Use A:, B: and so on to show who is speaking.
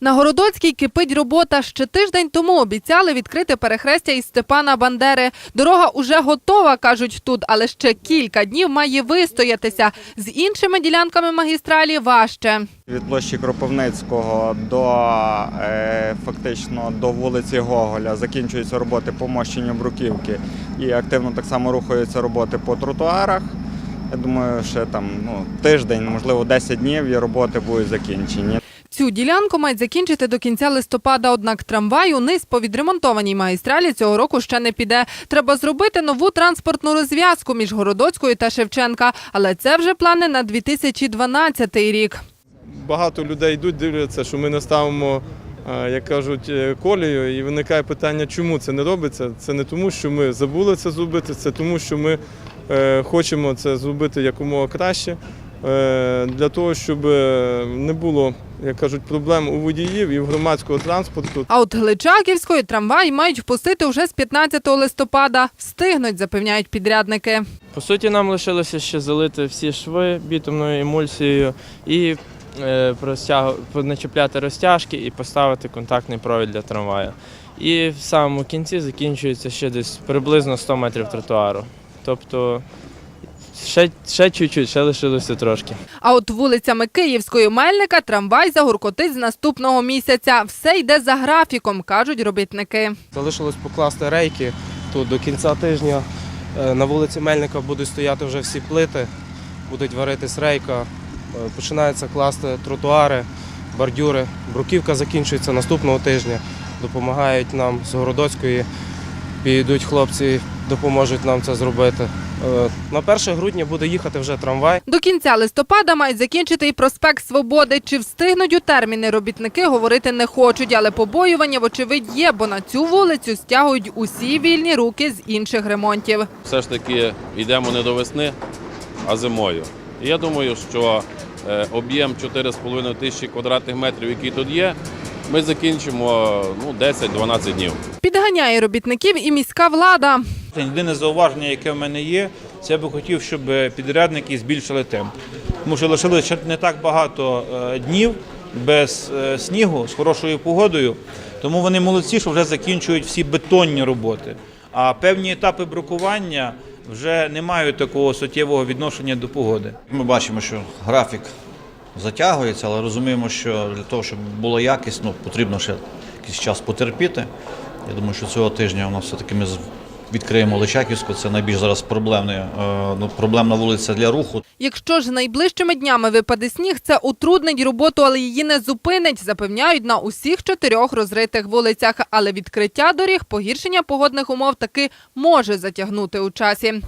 A: На Городоцькій кипить робота. Ще тиждень тому обіцяли відкрити перехрестя із Степана Бандери. Дорога уже готова, кажуть тут, але ще кілька днів має вистоятися. З іншими ділянками магістралі важче.
B: Від площі Кропивницького до е, фактично до вулиці Гоголя закінчуються роботи по мощенню бруківки і активно так само рухаються роботи по тротуарах. Я думаю, ще там ну, тиждень, можливо, 10 днів і роботи будуть закінчені.
A: Цю ділянку мають закінчити до кінця листопада, однак трамвай униз по відремонтованій магістралі цього року ще не піде. Треба зробити нову транспортну розв'язку між Городоцькою та Шевченка, але це вже плани на 2012 рік.
C: багато людей йдуть, дивляться, що ми не ставимо, е, як кажуть, е, колію, і виникає питання, чому це не робиться. Це не тому, що ми забули це зробити, це тому, що ми е, хочемо це зробити якомога краще. Е, Для того, щоб е, не було, як кажуть, проблем у водіїв і в громадського транспорту.
A: А от Гличаківської трамвай мають впустити вже з 15 листопада. Встигнуть, запевняють підрядники.
D: По суті, нам лишилося ще залити всі шви бітумною емульсією і е, простяг... начепляти розтяжки і поставити контактний провід для трамваю. І в самому кінці закінчується ще десь приблизно 100 метрів тротуару. Тобто ще, ще чуть-чуть, ще лишилося трошки.
A: А от вулицями Київської Мельника трамвай загуркотить з наступного місяця. Все йде за графіком, кажуть робітники.
E: Залишилось покласти рейки. Тут до кінця тижня е, на вулиці Мельника будуть стояти вже всі плити, будуть варитись рейка, е, починаються класти тротуари, бордюри. Бруківка закінчується наступного тижня. Допомагають нам з Городоцької. Підуть хлопці, допоможуть нам це зробити. Е, На 1 грудня буде їхати вже трамвай.
A: До кінця листопада мають закінчити і проспект Свободи. Чи встигнуть у терміни робітники говорити не хочуть, але побоювання, вочевидь, є, бо на цю вулицю стягують усі вільні руки з інших ремонтів.
F: все ж таки йдемо не до весни, а зимою. І я думаю, що е, об'єм 4,5 тисячі квадратних метрів, який тут є, ми закінчимо ну, 10-12 днів.
A: Підганяє робітників і міська влада.
G: Єдине зауваження, яке в мене є, це я би хотів, щоб підрядники збільшили темп. Тому що лишилося не так багато е, днів без е, снігу, з хорошою погодою. Тому вони молодці, що вже закінчують всі бетонні роботи. А певні етапи брукування вже не мають такого суттєвого відношення до погоди.
H: Ми бачимо, що графік затягується, але розуміємо, що для того, щоб було якісно, потрібно ще якийсь час потерпіти. Я думаю, що цього тижня у нас все-таки ми відкриємо Личаківську. Це найбільш зараз проблемний, е, ну, проблемна вулиця для руху.
A: Якщо ж найближчими днями випаде сніг, це утруднить роботу, але її не зупинить, запевняють на усіх чотирьох розритих вулицях. Але відкриття доріг, погіршення погодних умов таки може затягнути у часі.